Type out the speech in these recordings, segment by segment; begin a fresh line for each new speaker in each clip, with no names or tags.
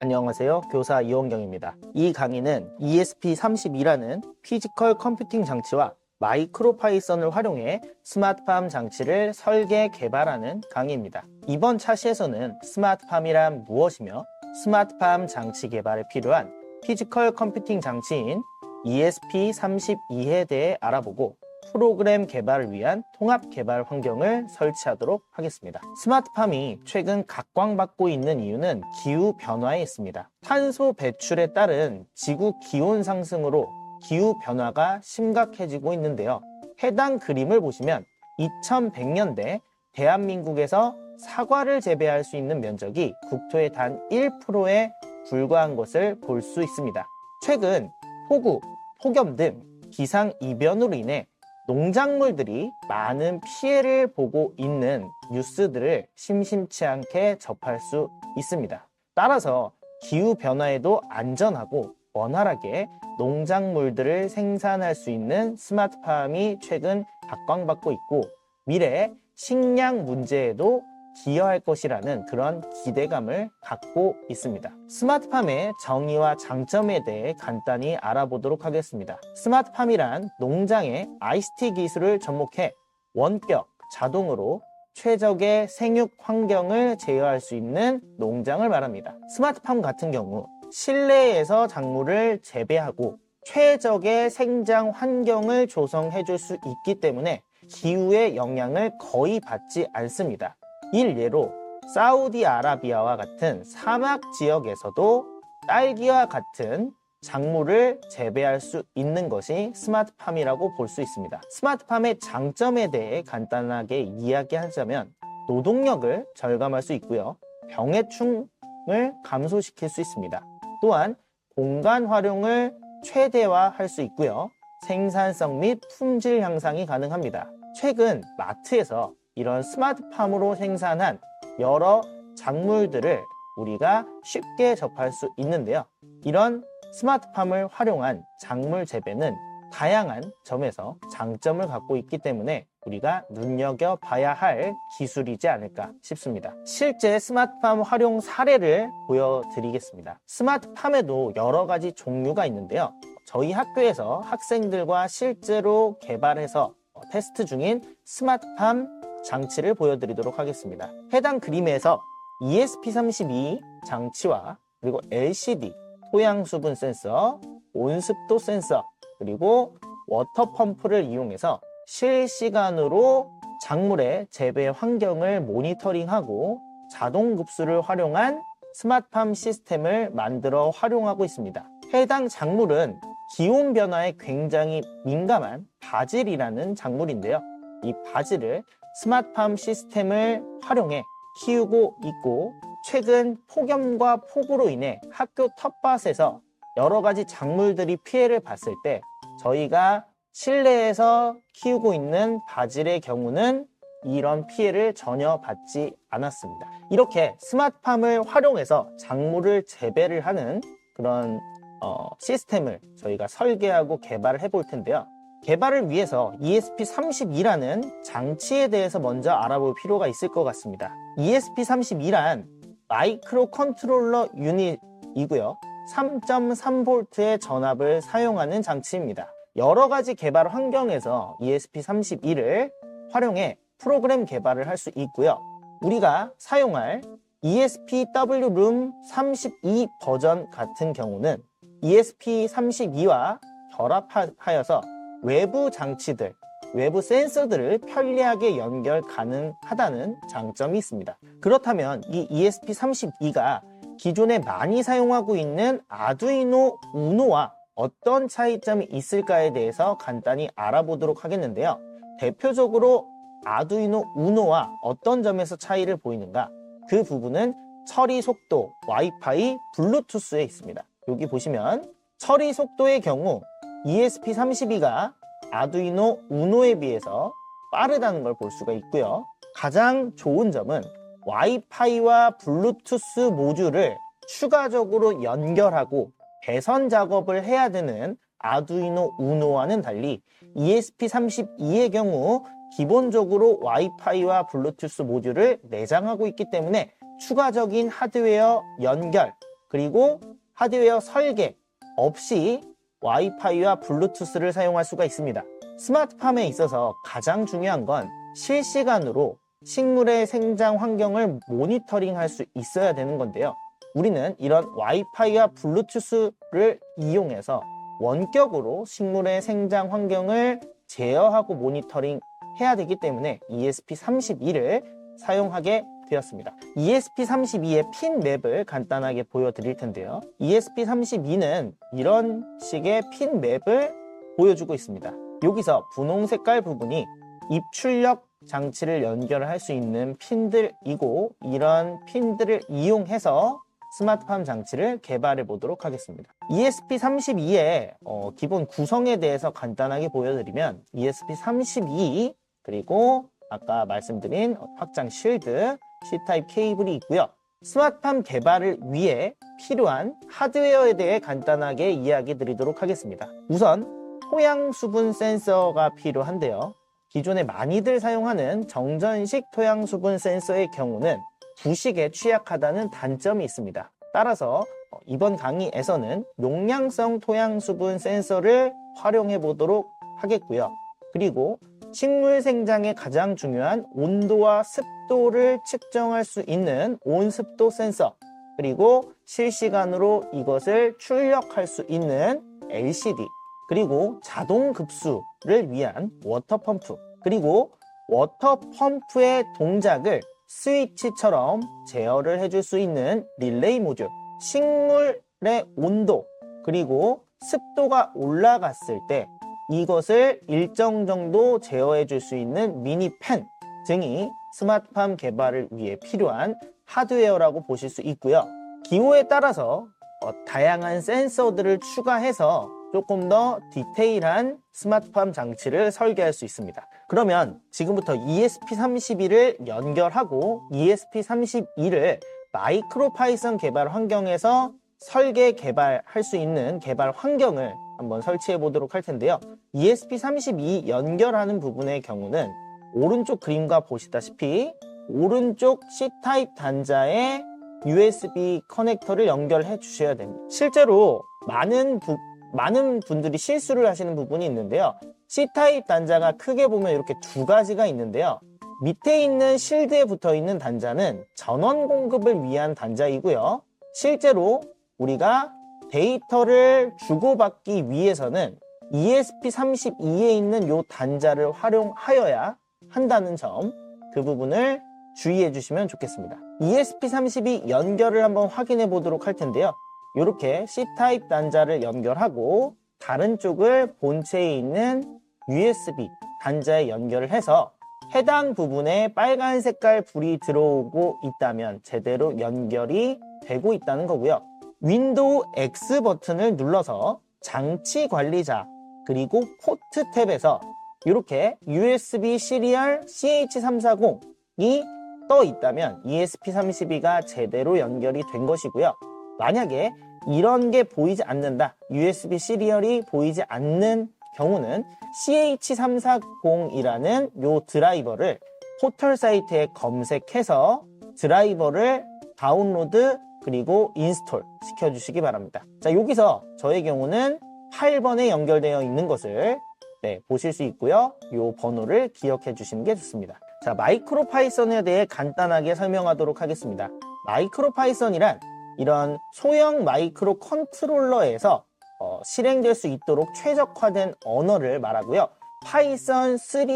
안녕하세요. 교사 이원경입니다. 이 강의는 ESP32라는 피지컬 컴퓨팅 장치와 마이크로 파이썬을 활용해 스마트팜 장치를 설계 개발하는 강의입니다. 이번 차시에서는 스마트팜이란 무엇이며 스마트팜 장치 개발에 필요한 피지컬 컴퓨팅 장치인 ESP32에 대해 알아보고 프로그램 개발을 위한 통합 개발 환경을 설치하도록 하겠습니다. 스마트팜이 최근 각광받고 있는 이유는 기후 변화에 있습니다. 탄소 배출에 따른 지구 기온 상승으로 기후 변화가 심각해지고 있는데요. 해당 그림을 보시면 2100년대 대한민국에서 사과를 재배할 수 있는 면적이 국토의 단 1%에 불과한 것을 볼 수 있습니다. 최근 폭우, 폭염 등 기상 이변으로 인해 농작물들이 많은 피해를 보고 있는 뉴스들을 심심치 않게 접할 수 있습니다. 따라서 기후 변화에도 안전하고 원활하게 농작물들을 생산할 수 있는 스마트팜이 최근 각광받고 있고 미래 식량 문제에도 기여할 것이라는 그런 기대감을 갖고 있습니다. 스마트팜의 정의와 장점에 대해 간단히 알아보도록 하겠습니다. 스마트팜이란 농장의 ICT 기술을 접목해 원격 자동으로 최적의 생육 환경을 제어할 수 있는 농장을 말합니다. 스마트팜 같은 경우 실내에서 작물을 재배하고 최적의 생장 환경을 조성해 줄 수 있기 때문에 기후의 영향을 거의 받지 않습니다. 일례로 사우디아라비아와 같은 사막 지역에서도 딸기와 같은 작물을 재배할 수 있는 것이 스마트팜이라고 볼 수 있습니다. 스마트팜의 장점에 대해 간단하게 이야기하자면 노동력을 절감할 수 있고요. 병해충을 감소시킬 수 있습니다. 또한 공간 활용을 최대화할 수 있고요. 생산성 및 품질 향상이 가능합니다. 최근 마트에서 이런 스마트팜으로 생산한 여러 작물들을 우리가 쉽게 접할 수 있는데요. 이런 스마트팜을 활용한 작물 재배는 다양한 점에서 장점을 갖고 있기 때문에 우리가 눈여겨봐야 할 기술이지 않을까 싶습니다. 실제 스마트팜 활용 사례를 보여드리겠습니다. 스마트팜에도 여러 가지 종류가 있는데요. 저희 학교에서 학생들과 실제로 개발해서 테스트 중인 스마트팜 장치를 보여드리도록 하겠습니다. 해당 그림에서 ESP32 장치와 그리고 LCD, 토양 수분 센서, 온습도 센서, 그리고 워터 펌프를 이용해서 실시간으로 작물의 재배 환경을 모니터링하고 자동 급수를 활용한 스마트팜 시스템을 만들어 활용하고 있습니다. 해당 작물은 기온 변화에 굉장히 민감한 바질이라는 작물인데요. 이 바질을 스마트팜 시스템을 활용해 키우고 있고 최근 폭염과 폭우로 인해 학교 텃밭에서 여러 가지 작물들이 피해를 봤을 때 저희가 실내에서 키우고 있는 바질의 경우는 이런 피해를 전혀 받지 않았습니다. 이렇게 스마트팜을 활용해서 작물을 재배를 하는 그런 어, 시스템을 저희가 설계하고 개발을 해볼 텐데요. 개발을 위해서 ESP32라는 장치에 대해서 먼저 알아볼 필요가 있을 것 같습니다. ESP32란 마이크로 컨트롤러 유닛이고요. 3.3V의 전압을 사용하는 장치입니다. 여러 가지 개발 환경에서 ESP32를 활용해 프로그램 개발을 할 수 있고요. 우리가 사용할 ESPW 룸 32 버전 같은 경우는 ESP32와 결합하여서 외부 장치들, 외부 센서들을 편리하게 연결 가능하다는 장점이 있습니다. 그렇다면 이 ESP32가 기존에 많이 사용하고 있는 아두이노 우노와 어떤 차이점이 있을까에 대해서 간단히 알아보도록 하겠는데요. 대표적으로 아두이노 우노와 어떤 점에서 차이를 보이는가? 그 부분은 처리 속도, 와이파이, 블루투스에 있습니다. 여기 보시면 처리 속도의 경우 ESP32가 아두이노 우노에 비해서 빠르다는 걸 볼 수가 있고요. 가장 좋은 점은 와이파이와 블루투스 모듈을 추가적으로 연결하고 배선 작업을 해야 되는 아두이노 우노와는 달리 ESP32의 경우 기본적으로 와이파이와 블루투스 모듈을 내장하고 있기 때문에 추가적인 하드웨어 연결 그리고 하드웨어 설계 없이 와이파이와 블루투스를 사용할 수가 있습니다. 스마트팜에 있어서 가장 중요한 건 실시간으로 식물의 생장 환경을 모니터링 할 수 있어야 되는 건데요. 우리는 이런 와이파이와 블루투스를 이용해서 원격으로 식물의 생장 환경을 제어하고 모니터링 해야 되기 때문에 ESP32를 사용하게 되었습니다. ESP32의 핀 맵을 간단하게 보여드릴 텐데요. ESP32는 이런 식의 핀 맵을 보여주고 있습니다. 여기서 분홍 색깔 부분이 입출력 장치를 연결할 수 있는 핀들이고 이런 핀들을 이용해서 스마트팜 장치를 개발해 보도록 하겠습니다. ESP32의 어, 기본 구성에 대해서 간단하게 보여드리면 ESP32 그리고 아까 말씀드린 확장 쉴드 C타입 케이블이 있고요. 스마트팜 개발을 위해 필요한 하드웨어에 대해 간단하게 이야기 드리도록 하겠습니다. 우선 토양 수분 센서가 필요한데요. 기존에 많이들 사용하는 정전식 토양 수분 센서의 경우는 부식에 취약하다는 단점이 있습니다. 따라서 어, 이번 강의에서는 용량성 토양 수분 센서를 활용해 보도록 하겠고요. 그리고 식물 생장에 가장 중요한 온도와 습도를 측정할 수 있는 온습도 센서 그리고 실시간으로 이것을 출력할 수 있는 LCD 그리고 자동 급수를 위한 워터 펌프 그리고 워터 펌프의 동작을 스위치처럼 제어를 해줄 수 있는 릴레이 모듈 식물의 온도 그리고 습도가 올라갔을 때 이것을 일정 정도 제어해 줄 수 있는 미니 펜 등이 스마트팜 개발을 위해 필요한 하드웨어라고 보실 수 있고요. 기호에 따라서 어, 다양한 센서들을 추가해서 조금 더 디테일한 스마트팜 장치를 설계할 수 있습니다. 그러면 지금부터 ESP32를 연결하고 ESP32를 마이크로 파이썬 개발 환경에서 설계 개발할 수 있는 개발 환경을 한번 설치해 보도록 할 텐데요. ESP32 연결하는 부분의 경우는 오른쪽 그림과 보시다시피 오른쪽 C타입 단자에 USB 커넥터를 연결해 주셔야 됩니다. 실제로 많은 부, 많은 분들이 실수를 하시는 부분이 있는데요. C타입 단자가 크게 보면 이렇게 두 가지가 있는데요. 밑에 있는 실드에 붙어 있는 단자는 전원 공급을 위한 단자이고요. 실제로 우리가 데이터를 주고받기 위해서는 ESP32에 있는 이 단자를 활용하여야 한다는 점, 그 부분을 주의해 주시면 좋겠습니다. ESP32 연결을 한번 확인해 보도록 할 텐데요. 이렇게 C타입 단자를 연결하고 다른 쪽을 본체에 있는 USB 단자에 연결을 해서 해당 부분에 빨간 색깔 불이 들어오고 있다면 제대로 연결이 되고 있다는 거고요. 윈도우 X 버튼을 눌러서 장치 관리자 그리고 포트 탭에서 이렇게 USB 시리얼 CH340이 떠 있다면 ESP32가 제대로 연결이 된 것이고요. 만약에 이런 게 보이지 않는다, USB 시리얼이 보이지 않는 경우는 CH340이라는 요 드라이버를 포털 사이트에 검색해서 드라이버를 다운로드 그리고 인스톨 시켜주시기 바랍니다. 자, 여기서 저의 경우는 8번에 연결되어 있는 것을 네, 보실 수 있고요. 이 번호를 기억해 주시는 게 좋습니다. 자, 마이크로 파이썬에 대해 간단하게 설명하도록 하겠습니다. 마이크로 파이썬이란 이런 소형 마이크로 컨트롤러에서 어, 실행될 수 있도록 최적화된 언어를 말하고요. 파이썬 3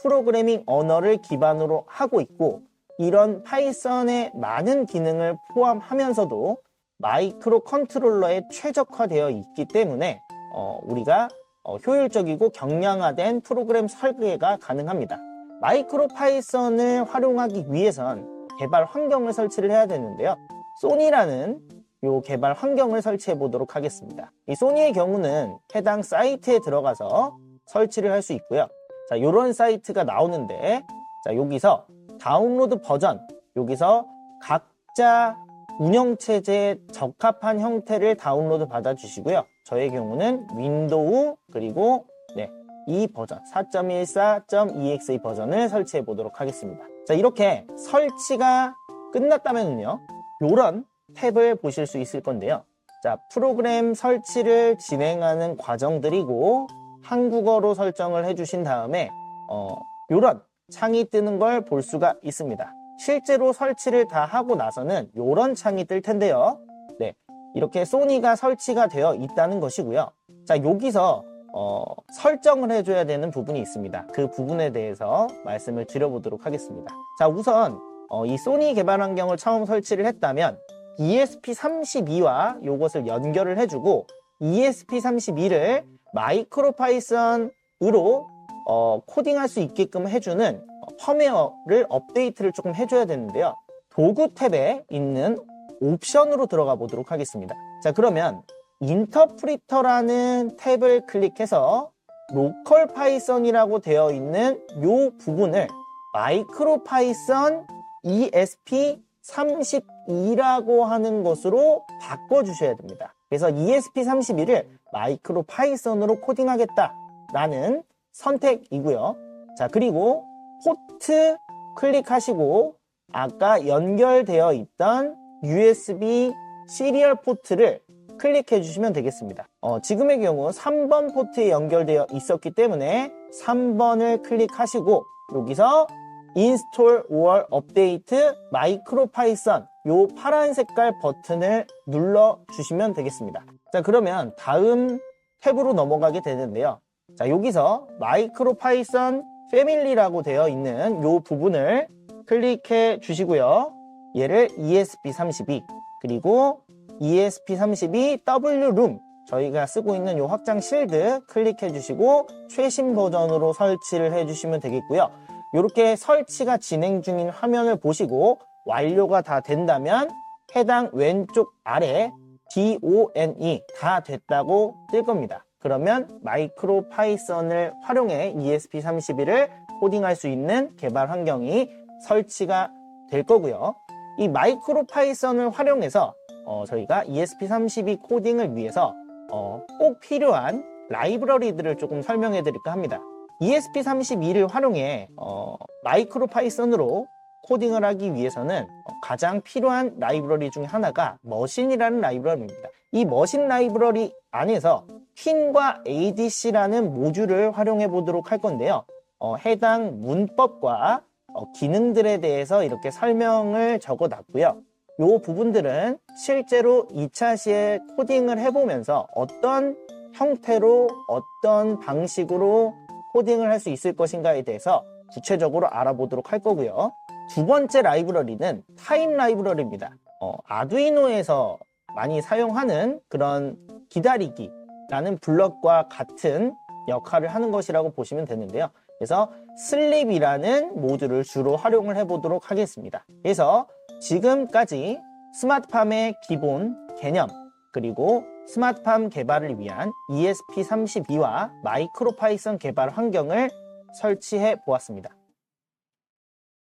프로그래밍 언어를 기반으로 하고 있고 이런 파이썬의 많은 기능을 포함하면서도 마이크로 컨트롤러에 최적화되어 있기 때문에 어, 우리가 어, 효율적이고 경량화된 프로그램 설계가 가능합니다. 마이크로 파이썬을 활용하기 위해선 개발 환경을 설치를 해야 되는데요. 소니라는 요 개발 환경을 설치해 보도록 하겠습니다. 이 소니의 경우는 해당 사이트에 들어가서 설치를 할 수 있고요. 자, 요런 사이트가 나오는데 자, 여기서 다운로드 버전 여기서 각자 운영체제에 적합한 형태를 다운로드 받아 주시고요. 저의 경우는 윈도우 그리고 네, 이 버전 4.14.exe 버전을 설치해 보도록 하겠습니다. 자, 이렇게 설치가 끝났다면요. 요런 탭을 보실 수 있을 건데요. 자, 프로그램 설치를 진행하는 과정들이고 한국어로 설정을 해주신 다음에 어, 요런 창이 뜨는 걸 볼 수가 있습니다. 실제로 설치를 다 하고 나서는 요런 창이 뜰 텐데요. 네, 이렇게 소니가 설치가 되어 있다는 것이고요. 자, 여기서 어, 설정을 해줘야 되는 부분이 있습니다. 그 부분에 대해서 말씀을 드려보도록 하겠습니다. 자, 우선 어, 이 소니 개발 환경을 처음 설치를 했다면 ESP32와 이것을 연결을 해주고 ESP32를 마이크로 파이썬으로 어, 코딩할 수 있게끔 해주는 펌웨어를 업데이트를 조금 해줘야 되는데요. 도구 탭에 있는 옵션으로 들어가 보도록 하겠습니다. 자, 그러면 인터프리터라는 탭을 클릭해서 로컬 파이썬이라고 되어 있는 이 부분을 마이크로 파이썬 ESP32라고 하는 것으로 바꿔주셔야 됩니다. 그래서 ESP32를 마이크로 파이썬으로 코딩하겠다 라는 선택이고요. 자, 그리고 포트 클릭하시고 아까 연결되어 있던 USB 시리얼 포트를 클릭해 주시면 되겠습니다. 어, 지금의 경우 3번 포트에 연결되어 있었기 때문에 3번을 클릭하시고 여기서 인스톨 5월 업데이트 마이크로 파이썬 요 파란 색깔 버튼을 눌러 주시면 되겠습니다. 자, 그러면 다음 탭으로 넘어가게 되는데요. 자, 여기서 마이크로 파이썬 패밀리라고 되어 있는 요 부분을 클릭해 주시고요. 얘를 ESP32 그리고 ESP32 W룸 저희가 쓰고 있는 요 확장 실드 클릭해 주시고 최신 버전으로 설치를 해 주시면 되겠고요. 이렇게 설치가 진행 중인 화면을 보시고 완료가 다 된다면 해당 왼쪽 아래 DONE 다 됐다고 뜰 겁니다. 그러면 마이크로 파이썬을 활용해 ESP32를 코딩할 수 있는 개발 환경이 설치가 될 거고요. 이 마이크로 파이썬을 활용해서 어, 저희가 ESP32 코딩을 위해서 어, 꼭 필요한 라이브러리들을 조금 설명해 드릴까 합니다. ESP32를 활용해 어, 마이크로 파이썬으로 코딩을 하기 위해서는 어, 가장 필요한 라이브러리 중에 하나가 머신이라는 라이브러리입니다. 이 머신 라이브러리 안에서 퀸과 ADC라는 모듈을 활용해 보도록 할 건데요. 어, 해당 문법과 어, 기능들에 대해서 이렇게 설명을 적어 놨고요. 이 부분들은 실제로 2차 시에 코딩을 해보면서 어떤 형태로 어떤 방식으로 코딩을 할 수 있을 것인가에 대해서 구체적으로 알아보도록 할 거고요. 두 번째 라이브러리는 타임 라이브러리입니다. 어, 아두이노에서 많이 사용하는 그런 기다리기 라는 블럭과 같은 역할을 하는 것이라고 보시면 되는데요. 그래서 슬립이라는 모듈을 주로 활용을 해보도록 하겠습니다. 그래서 지금까지 스마트팜의 기본 개념 그리고 스마트팜 개발을 위한 ESP32와 마이크로 파이썬 개발 환경을 설치해 보았습니다.